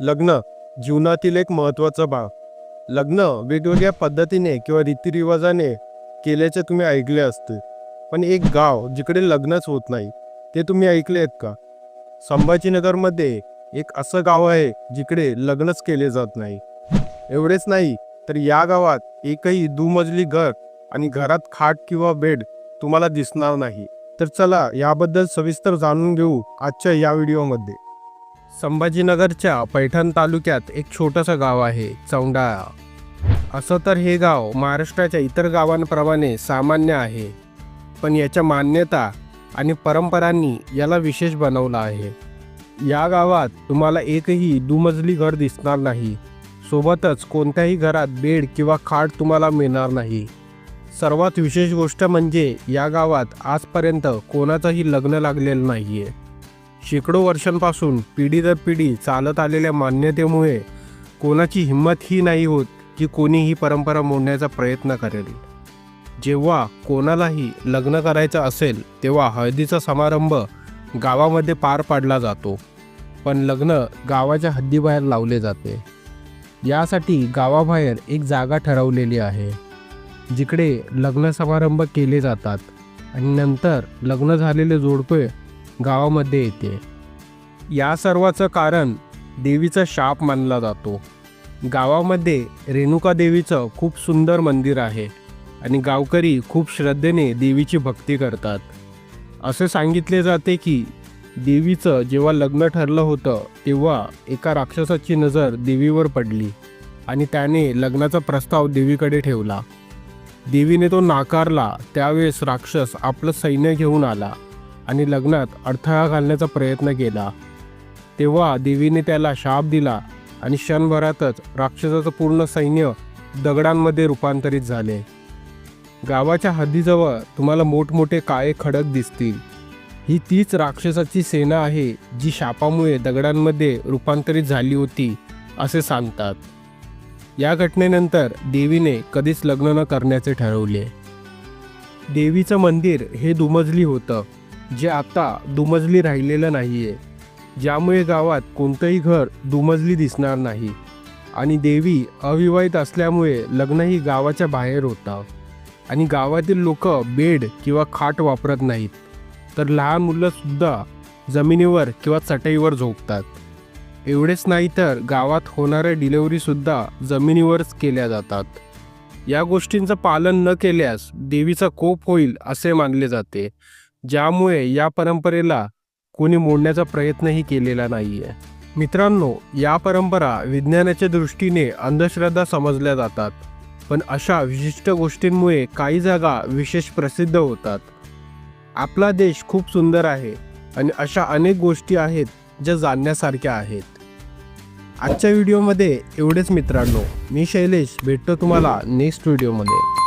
लग्न जीवनातील एक महत्त्वाचा भाग लग्न वेगवेगळ्या पद्धतीने किंवा रीतिरिवाजाने केल्याचे तुम्ही ऐकले असते. पण एक गाव जिकडे लग्नच होत नाही ते तुम्ही ऐकले आहेत का? संभाजीनगरमध्ये एक असं गाव आहे जिकडे लग्नच केले जात नाही. एवढेच नाही तर या गावात एकही दुमजली घर आणि घरात खाट किंवा बेड तुम्हाला दिसणार नाही. तर चला याबद्दल सविस्तर जाणून घेऊ आजच्या या व्हिडिओमध्ये. संभाजीनगरच्या पैठण तालुक्यात एक छोटंसं गाव आहे चौंडाळा. असं तर हे गाव महाराष्ट्राच्या इतर गावांप्रमाणे सामान्य आहे पण याच्या मान्यता आणि परंपरांनी याला विशेष बनवलं आहे. या गावात तुम्हाला एकही दुमजली घर दिसणार नाही. सोबतच कोणत्याही घरात बेड किंवा खाट तुम्हाला मिळणार नाही. सर्वात विशेष गोष्ट म्हणजे या गावात आजपर्यंत कोणाचंही लग्न लागलेलं नाही आहे शेकडो वर्षांपासून पिढी दर पिढी चालत आलेल्या मान्यतेमुळे कोणाची हिंमत ही नाही होत की कोणी ही परंपरा मोडण्याचा प्रयत्न करेल. जेव्हा कोणालाही लग्न करायचं असेल तेव्हा हळदीचा समारंभ गावामध्ये पार पाडला जातो. पण लग्न गावाच्या हद्दीबाहेर लावले जाते. यासाठी गावाबाहेर एक जागा ठरवलेली आहे. जिकडे लग्न समारंभ केले जातात. आणि नंतर लग्न झालेले जोडपे गावामध्ये येते. या सर्वाचं कारण देवीचा शाप मानला जातो. गावामध्ये रेणुका देवीचं खूप सुंदर मंदिर आहे आणि गावकरी खूप श्रद्धेने देवीची भक्ती करतात. असे सांगितले जाते की देवीचं जेव्हा लग्न ठरलं होतं तेव्हा एका राक्षसाची नजर देवीवर पडली आणि त्याने लग्नाचा प्रस्ताव देवीकडे ठेवला. देवीने तो नाकारला त्यावेळेस राक्षस आपलं सैन्य घेऊन आला. आणि लग्नात अडथळा घालण्याचा प्रयत्न केला. तेव्हा देवीने त्याला शाप दिला आणि क्षणभरातच राक्षसाचं पूर्ण सैन्य दगडांमध्ये रूपांतरित झाले. गावाच्या हद्दीजवळ तुम्हाला मोठमोठे काळे खडक दिसतील. ही तीच राक्षसाची सेना आहे जी शापामुळे दगडांमध्ये रूपांतरित झाली होती असे सांगतात. या घटनेनंतर देवीने कधीच लग्न न करण्याचे ठरवले. देवीचं मंदिर हे दुमजली होतं. जे आता दुमजली राहिलेलं नाही आहे ज्यामुळे गावात कोणतंही घर दुमजली दिसणार नाही. आणि देवी अविवाहित असल्यामुळे लग्नही गावाच्या बाहेर होतं. आणि गावातील लोक बेड किंवा खाट वापरत नाहीत. तर लहान मुलंसुद्धा जमिनीवर किंवा चटईवर झोपतात. एवढेच नाही तर गावात होणाऱ्या डिलेवरीसुद्धा जमिनीवरच केल्या जातात. या गोष्टींचं पालन न केल्यास देवीचा कोप होईल असे मानले जाते. ज्यामुळे या परंपरेला कोणी मोडण्याचा प्रयत्नही केलेला नाही आहे मित्रांनो या परंपरा विज्ञानाच्या दृष्टीने अंधश्रद्धा समजल्या जातात पण अशा विशिष्ट गोष्टींमुळे काही जागा विशेष प्रसिद्ध होतात. आपला देश खूप सुंदर आहे आणि अशा अनेक गोष्टी आहेत ज्या जाणण्यासारख्या आहेत. आजच्या व्हिडिओमध्ये एवढेच मित्रांनो. मी शैलेश भेटतो तुम्हाला नेक्स्ट व्हिडिओमध्ये